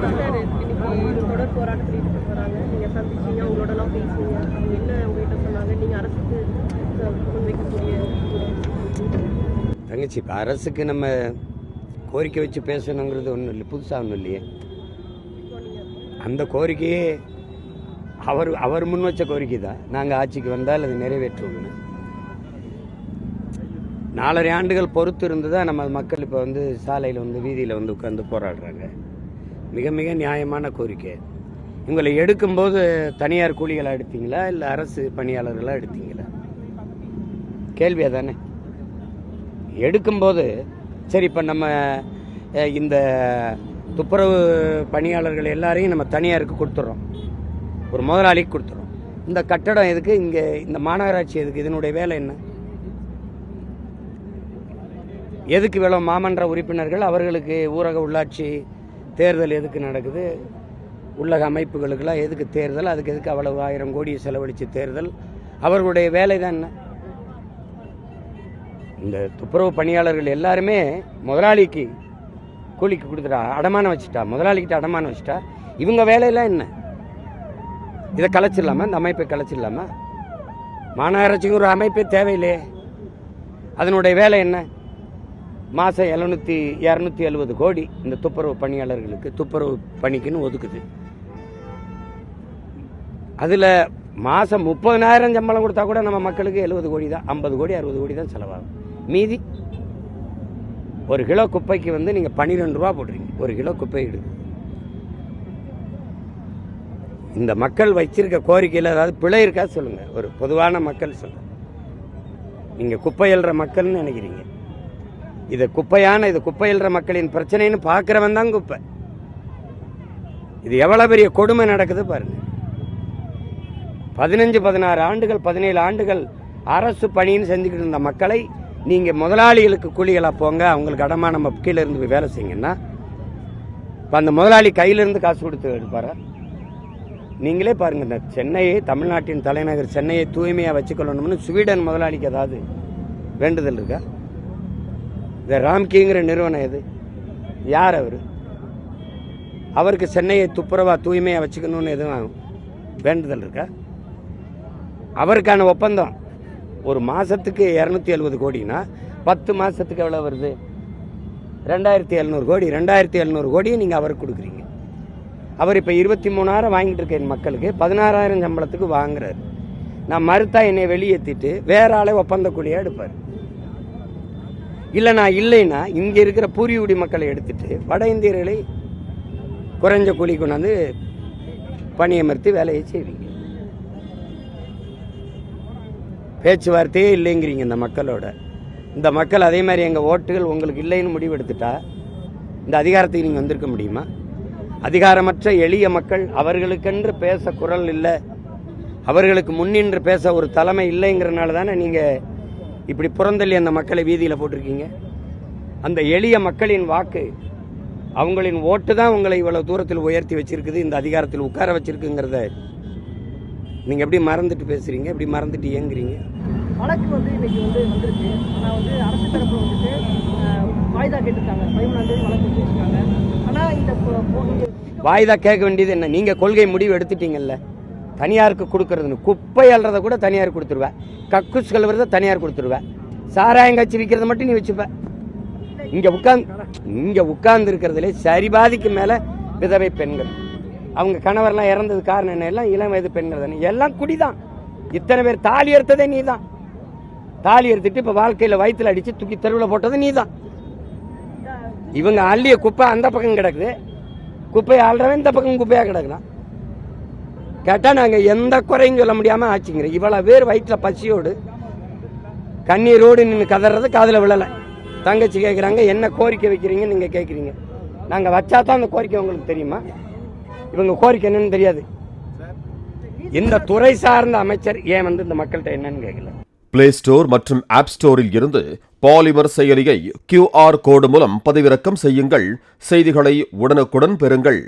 Sir இன்னைக்கு தொடர் போராட்டத்தில் ஈடுபட்டு வராங்க நீங்க சந்திச்சீங்க அவங்களோடலாம் பேசுனீங்க. அவங்க என்ன உங்ககிட்ட சொன்னாங்க? நீங்க அரசுக்கு அஹ், முன்வைக்கக்கூடிய தங்கச்சி இப்போ அரசுக்கு நம்ம கோரிக்கை வச்சு பேசணுங்கிறது ஒன்றும் இல்லை. புதுசாக ஒன்றும் இல்லையே. அந்த கோரிக்கையே அவர் அவர் முன் வச்ச கோரிக்கை தான். நாங்கள் ஆட்சிக்கு வந்தால் அதை நிறைவேற்றுவோம்னு நாலரை ஆண்டுகள் பொறுத்து இருந்து தான் நம்ம மக்கள் இப்போ வந்து சாலையில் வந்து வீதியில் வந்து உட்காந்து போராடுறாங்க. மிக மிக நியாயமான கோரிக்கை. உங்களை எடுக்கும்போது தனியார் கூலிகளாக எடுத்தீங்களா? இல்லை அரசு பணியாளர்களாக எடுத்தீங்களா? கேள்வி தானே எடுக்கும்போது சரி இப்போ நம்ம இந்த துப்புரவு பணியாளர்கள் எல்லாரையும் நம்ம தனியாருக்கு கொடுத்துட்றோம் ஒரு முதலாளிக்கு கொடுத்துறோம். இந்த கட்டடம் எதுக்கு? இங்கே இந்த மாநகராட்சி எதுக்கு? இதனுடைய வேலை என்ன? எதுக்கு இவ்வளோ மாமன்ற உறுப்பினர்கள்? அவர்களுக்கு ஊரக உள்ளாட்சி தேர்தல் எதுக்கு நடக்குது? உள்ளக அமைப்புகளுக்கெல்லாம் எதுக்கு தேர்தல்? அதுக்கு எதுக்கு அவ்வளவு ஆயிரம் கோடி செலவழித்து தேர்தல்? அவர்களுடைய வேலை தான் என்ன? இந்த துப்புரவு பணியாளர்கள் எல்லாருமே முதலாளிக்கு கூலிக்கு கொடுத்துட்டா அடமானம் வச்சுட்டா முதலாளிக்கிட்ட அடமானம் வச்சுட்டா இவங்க வேலையெல்லாம் என்ன? இதை கலைச்சிடலாமா? இந்த அமைப்பை கலைச்சிடலாமா? மாநகராட்சிக்கு ஒரு அமைப்பே தேவையில்லையே. அதனுடைய வேலை என்ன? மாதம் எழுநூற்றி இரநூத்தி எழுபது கோடி இந்த துப்புரவு பணியாளர்களுக்கு துப்புரவு பணிக்குன்னு ஒதுக்குது. அதில் மாதம் முப்பதனாயிரம் சம்பளம் கொடுத்தா கூட நம்ம மக்களுக்கு எழுபது கோடி தான் ஐம்பது கோடி அறுபது கோடி தான் செலவாகும். மீதி ஒரு கிலோ குப்பைக்கு வந்து நீங்கள் பன்னிரெண்டு ரூபா போடுறீங்க. ஒரு கிலோ குப்பை இடு இந்த மக்கள் வச்சிருக்க கோரிக்கையில் ஏதாவது பிழை இருக்கா சொல்லுங்கள் ஒரு பொதுவான மக்கள் சொல்லுங்கள் நீங்கள் குப்பை எழுற மக்கள்னு நினைக்கிறீங்க. இது குப்பையான இது குப்பையில்ற மக்களின் பிரச்சனைன்னு பார்க்குறவன் தான் குப்பை. இது எவ்வளவு பெரிய கொடுமை நடக்குது பாருங்க. பதினஞ்சு பதினாறு ஆண்டுகள் பதினேழு ஆண்டுகள் அரசு பணின்னு செஞ்சுக்கிட்டு இருந்த மக்களை நீங்க முதலாளிகளுக்கு கூலிகளாக போங்க அவங்களுக்கு அடமா நம்ம கீழே இருந்து போய் வேலை செய்யுங்கன்னா இப்போ அந்த முதலாளி கையிலிருந்து காசு கொடுத்து எடுப்பாரா? நீங்களே பாருங்க இந்த சென்னையை தமிழ்நாட்டின் தலைநகர் சென்னையை தூய்மையாக வச்சுக்கொள்ளணும்னு ஸ்வீடன் முதலாளிக்கு ஏதாவது வேண்டுதல் இருக்கா? இந்த ராம்கிங்கிற நிறுவனம் எது? யார் அவர்? அவருக்கு சென்னையை துப்புரவா தூய்மையாக வச்சுக்கணும்னு எதுவும் வேண்டுதல் இருக்கா? அவருக்கான ஒப்பந்தம் ஒரு மாதத்துக்கு இரநூத்தி எழுபது கோடினா பத்து மாதத்துக்கு எவ்வளோ வருது? ரெண்டாயிரத்தி எழுநூறு கோடி. ரெண்டாயிரத்தி எழுநூறு கோடியை நீங்கள் அவருக்கு கொடுக்குறீங்க. அவர் இப்போ இருபத்தி மூணாயிரம் வாங்கிட்டு இருக்க என் மக்களுக்கு பதினாறாயிரம் சம்பளத்துக்கு வாங்குறாரு. நான் மறுத்தா என்னை வெளியேற்றிட்டு வேற ஆளை ஒப்பந்த கூலியாக எடுப்பார். இல்லை நான் இல்லைன்னா இங்கே இருக்கிற பூரியுடி மக்களை எடுத்துட்டு வட இந்தியர்களை குறைஞ்ச கூலி கொண்டாந்து பணியமர்த்தி வேலையை செய்வீங்க. பேச்சுவார்த்தையே இல்லைங்கிறீங்க இந்த மக்களோட. இந்த மக்கள் அதே மாதிரி எங்கள் ஓட்டுகள் உங்களுக்கு இல்லைன்னு முடிவு எடுத்துட்டா இந்த அதிகாரத்துக்கு நீங்கள் வந்திருக்க முடியுமா? அதிகாரமற்ற எளிய மக்கள் அவர்களுக்கென்று பேச குரல் இல்லை. அவர்களுக்கு முன்னின்று பேச ஒரு தலைமை இல்லைங்கிறனால தானே நீங்கள் இப்படி புறந்தள்ளி அந்த மக்களை வீதியில் போட்டிருக்கீங்க? அந்த எளிய மக்களின் வாக்கு அவங்களின் ஓட்டு தான் உங்களை இவ்வளவு தூரத்தில் உயர்த்தி வச்சிருக்குது இந்த அதிகாரத்தில் உட்கார வச்சிருக்குங்கிறத நீங்கள் எப்படி மறந்துட்டு பேசுறீங்க? எப்படி மறந்துட்டு இயங்குறீங்க? வழக்கு வந்து இன்னைக்கு வந்து வந்திருக்கு. ஆனால் வந்து அரசு தரப்புல வந்துட்டு வாய்தா கேட்டிருக்காங்க. பதிமூணாம் தேதி வழக்கு வச்சிருக்காங்க. ஆனால் இந்த வாய்தா கேட்க வேண்டியது என்ன? நீங்க கொள்கை முடிவு எடுத்துட்டீங்கல்ல. தனியாருக்கு கொடுக்கறதுன்னு. குப்பை அல்றத கூட தனியார் கொடுத்துருவேன் கக்கூஸ் கழுவுறத தனியார் கொடுத்துருவேன் சாராயம் காய்ச்சி விற்கிறத மட்டும் நீ வச்சுப்ப. இங்க உட்கார்ந்து இங்க உட்கார்ந்து இருக்கிறதுல சரிபாதிக்கு மேல விதவை பெண்கள். அவங்க கணவர்லாம் இறந்தது காரணம் என்ன? எல்லாம் இளம் வயது பெண்கள் தானே. எல்லாம் குடிதான். இத்தனை பேர் தாலி எடுத்ததே நீ தான் தாலி எடுத்துட்டு இப்ப வாழ்க்கையில வயிற்றுல அடிச்சு தூக்கி தெருவில் போட்டது நீ தான் இவங்க அள்ளிய குப்பை அந்த பக்கம் கிடக்குது. குப்பையை ஆள்றவன் இந்த பக்கம் குப்பையா கிடக்குறான் கேட்டா நாங்க எந்த குறையும் சொல்ல முடியாம ஆச்சுங்கிறோம் இவ்வளவு பேர் வயிற்றுல பசியோடு கண்ணீரோடு நின்று கதறது காதில் விழல. தங்கச்சி கேட்குறாங்க என்ன கோரிக்கை வைக்கிறீங்க? நீங்க கேட்குறீங்க நாங்க வச்சா தான் அந்த கோரிக்கை உங்களுக்கு தெரியுமா? இவங்க கோரிக்கை என்னன்னு தெரியாது. இந்த துறை சார்ந்த அமைச்சர் ஏன் வந்து இந்த மக்கள்கிட்ட என்னன்னு கேட்கல பிளே ஸ்டோர் மற்றும் ஆப் ஸ்டோரில் இருந்து பாலிமர் செயலியை கியூஆர் கோடு மூலம் பதிவிறக்கம் செய்யுங்கள். செய்திகளை உடனுக்குடன் பெறுங்கள்.